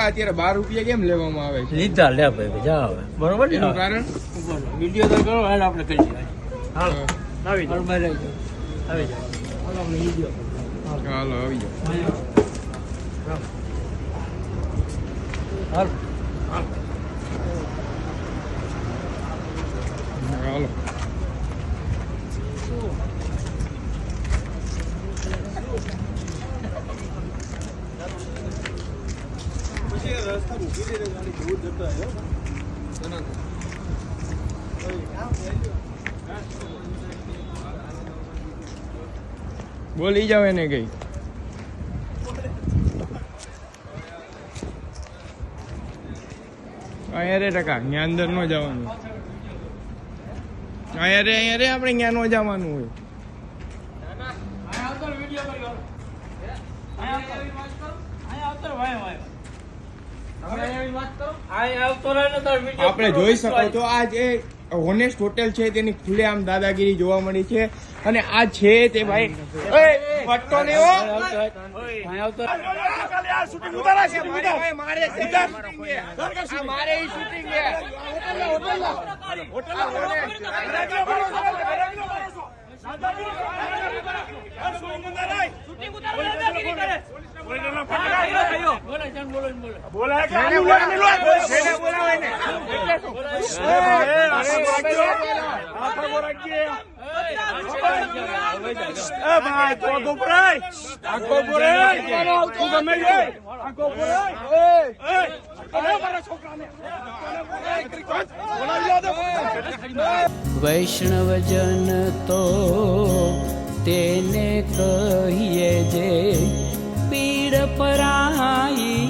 અત્યારે બાર રૂપિયા કેમ લેવામાં આવે છે? લીધા લે ભાઈ જા હવે. બરોબર ને એનું કારણ? વીડિયો તો કરો હાલ આપણે કરી દઈએ હાલ આવી જાઓ. બહાર આવી જાઓ આવી જાઓ. હાલ આપણે વીડિયો હાલો આવી જાઓ. હાલ. હાલો. બોલી જાવ એને કઈ. અહીંયા રે ટકા, અહીંયા અંદર ન જવાનું. અહીંયા રે અહીંયા રે, આપણે અહીંયા ન જવાનું હોય. આપણે જોઈ શકો છો આ જે હોનેસ્ટ હોટેલ છે તેની ખુલ્લે આમ દાદાગીરી જોવા મળી છે. અને આ છે તે ભાઈ પટ્ટો ને એટલે શું? વૈષ્ણવજન તો તેને કહીએ જે પીડ પરાઈ